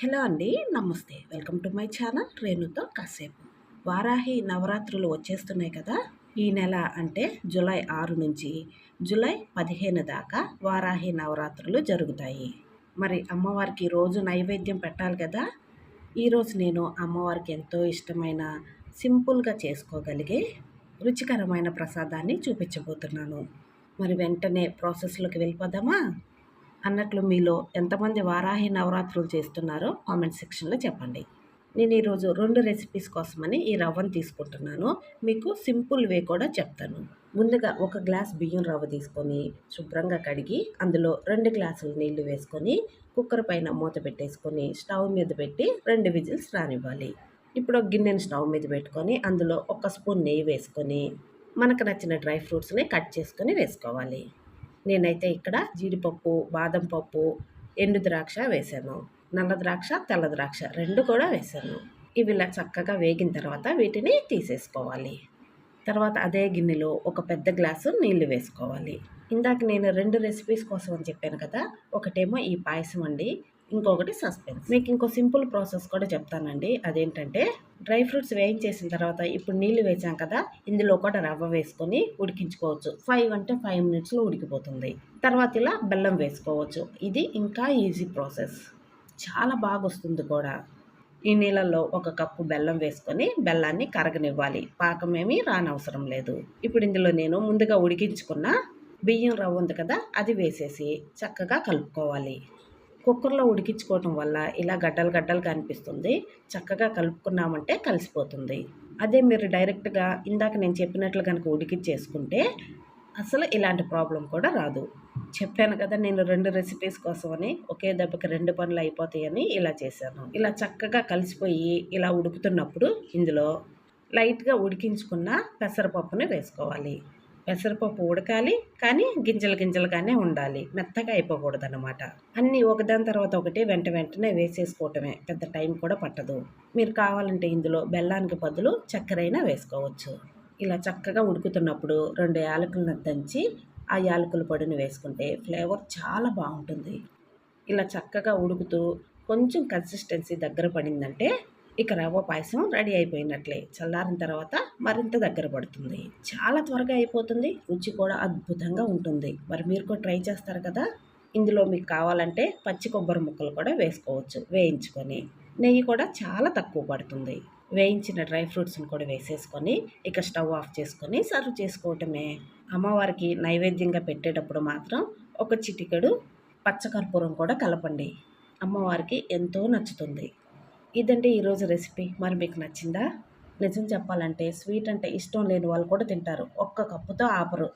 Hello అండి నమస్తే. Welcome to my channel రేణుతో కాసేపు. వారాహి నవరాత్రులు వచ్చేస్తున్నాయి కదా ఈ నెల అంటే జూలై ఆరు నుంచి జూలై పదిహేను దాకా వారాహి నవరాత్రులు జరుగుతాయి. మరి అమ్మవారికి రోజు నైవేద్యం పెట్టాలి కదా ఈరోజు నేను అమ్మవారికి ఎంతో ఇష్టమైన సింపుల్గా చేసుకోగలిగే రుచికరమైన ప్రసాదాన్ని చూపించబోతున్నాను. మరి వెంటనే ప్రాసెస్లోకి వెళ్ళిపోదామా? అన్నట్లు మీలో ఎంతమంది వారాహి నవరాత్రులు చేస్తున్నారో కామెంట్ సెక్షన్లో చెప్పండి. నేను ఈరోజు రెండు రెసిపీస్ కోసమని ఈ రవ్వను తీసుకుంటున్నాను. మీకు సింపుల్ వే కూడా చెప్తాను. ముందుగా ఒక గ్లాస్ బియ్యం రవ్వ తీసుకొని శుభ్రంగా కడిగి అందులో రెండు గ్లాసులు నీళ్ళు వేసుకొని కుక్కర్ పైన మూత పెట్టేసుకొని స్టవ్ మీద పెట్టి రెండు విజిల్స్ రానివ్వాలి. ఇప్పుడు ఒక గిన్నెని స్టవ్ మీద పెట్టుకొని అందులో ఒక స్పూన్ నెయ్యి వేసుకొని మనకు నచ్చిన డ్రై ఫ్రూట్స్ని కట్ చేసుకొని వేసుకోవాలి. నేనైతే ఇక్కడ జీడిపప్పు బాదం పప్పు ఎండు ద్రాక్ష వేసాను. నల్ల ద్రాక్ష తెల్ల ద్రాక్ష రెండు కూడా వేసాను. ఇవి ఇలా చక్కగా వేగిన తర్వాత వీటిని తీసేసుకోవాలి. తర్వాత అదే గిన్నెలో ఒక పెద్ద గ్లాసు నీళ్ళు వేసుకోవాలి. ఇందాక నేను రెండు రెసిపీస్ కోసం అని చెప్పాను కదా ఒకటేమో ఈ పాయసం అండి ఇంకొకటి సస్పెన్స్. మీకు ఇంకో సింపుల్ ప్రాసెస్ కూడా చెప్తానండి. అదేంటంటే డ్రై ఫ్రూట్స్ వేయించేసిన తర్వాత ఇప్పుడు నీళ్ళు వేసాం కదా ఇందులో కూడా రవ్వ వేసుకొని ఉడికించుకోవచ్చు. ఫైవ్ అంటే ఫైవ్ మినిట్స్లో ఉడికిపోతుంది. తర్వాత ఇలా బెల్లం వేసుకోవచ్చు. ఇది ఇంకా ఈజీ ప్రాసెస్. చాలా బాగా వస్తుంది కూడా. ఈ నీళ్ళల్లో ఒక కప్పు బెల్లం వేసుకొని బెల్లాన్ని కరగనివ్వాలి. పాకం ఏమీ రానవసరం లేదు. ఇప్పుడు ఇందులో నేను ముందుగా ఉడికించుకున్న బియ్యం రవ్వ ఉంది కదా అది వేసేసి చక్కగా కలుపుకోవాలి. కుక్కర్లో ఉడికించుకోవటం వల్ల ఇలా గడ్డలు గడ్డలు కనిపిస్తుంది. చక్కగా కలుపుకున్నామంటే కలిసిపోతుంది. అదే మీరు డైరెక్ట్గా ఇందాక నేను చెప్పినట్లు కనుక ఉడికించేసుకుంటే అసలు ఇలాంటి ప్రాబ్లం కూడా రాదు. చెప్పాను కదా నేను రెండు రెసిపీస్ కోసమని ఒకే దెబ్బకి రెండు పనులు అయిపోతాయని ఇలా చేశాను. ఇలా చక్కగా కలిసిపోయి ఇలా ఉడుకుతున్నప్పుడు ఇందులో లైట్గా ఉడికించుకున్న పెసరపప్పుని వేసుకోవాలి. పెసరపప్పు ఉడకాలి కానీ గింజలు గింజలుగానే ఉండాలి. మెత్తగా అయిపోకూడదు అనమాట అన్నీ ఒకదాని తర్వాత ఒకటి వెంట వెంటనే వేసేసుకోవటమే. పెద్ద టైం కూడా పట్టదు. మీరు కావాలంటే ఇందులో బెల్లానికి బదులు చక్కెరైనా వేసుకోవచ్చు. ఇలా చక్కగా ఉడుకుతున్నప్పుడు రెండు యాలకులను దంచి ఆ యాలకుల పొడిని వేసుకుంటే ఫ్లేవర్ చాలా బాగుంటుంది. ఇలా చక్కగా ఉడుకుతూ కొంచెం కన్సిస్టెన్సీ దగ్గర పడిందంటే ఇక రవ్వ పాయసం రెడీ అయిపోయినట్లే. చల్లారిన తర్వాత మరింత దగ్గర పడుతుంది. చాలా త్వరగా అయిపోతుంది. రుచి కూడా అద్భుతంగా ఉంటుంది. మరి మీరు కూడా ట్రై చేస్తారు కదా? ఇందులో మీకు కావాలంటే పచ్చి కొబ్బరి ముక్కలు కూడా వేసుకోవచ్చు. వేయించుకొని. నెయ్యి కూడా చాలా తక్కువ పడుతుంది. వేయించిన డ్రై ఫ్రూట్స్ని కూడా వేసేసుకొని ఇక స్టవ్ ఆఫ్ చేసుకొని సర్వ్ చేసుకోవటమే. అమ్మవారికి నైవేద్యంగా పెట్టేటప్పుడు మాత్రం ఒక చిటికెడు పచ్చకర్పూరం కూడా కలపండి. అమ్మవారికి ఎంతో నచ్చుతుంది. ఇదండి ఈరోజు రెసిపీ. మరి మీకు నచ్చిందా? నిజం చెప్పాలంటే స్వీట్ అంటే ఇష్టం లేని వాళ్ళు కూడా తింటారు. ఒక్క కప్పుతో ఆపరు.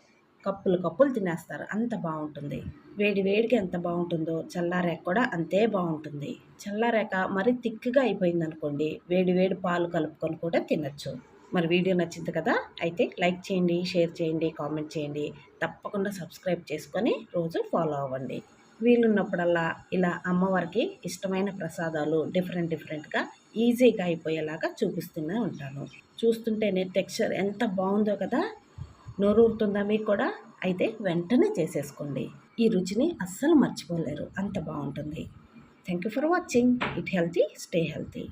కప్పులు కప్పులు తినేస్తారు. అంత బాగుంటుంది. వేడి వేడికి ఎంత బాగుంటుందో చల్లారాక కూడా అంతే బాగుంటుంది. చల్లారాక మరి థిక్గా అయిపోయింది అనుకోండి వేడి వేడి పాలు కలుపుకొని కూడా తినచ్చు. మరి వీడియో నచ్చింది కదా? అయితే లైక్ చేయండి షేర్ చేయండి కామెంట్ చేయండి. తప్పకుండా సబ్స్క్రైబ్ చేసుకొని రోజు ఫాలో అవ్వండి. వీలున్నప్పుడల్లా ఇలా అమ్మవారికి ఇష్టమైన ప్రసాదాలు డిఫరెంట్ డిఫరెంట్గా ఈజీగా అయిపోయేలాగా చూపిస్తూనే ఉంటాను. చూస్తుంటేనే టెక్స్చర్ ఎంత బాగుందో కదా! నోరూరుతుందా మీకు కూడా? అయితే వెంటనే చేసేసుకోండి. ఈ రుచిని అస్సలు మర్చిపోలేరు. అంత బాగుంటుంది. Thank you for watching. Eat healthy stay healthy.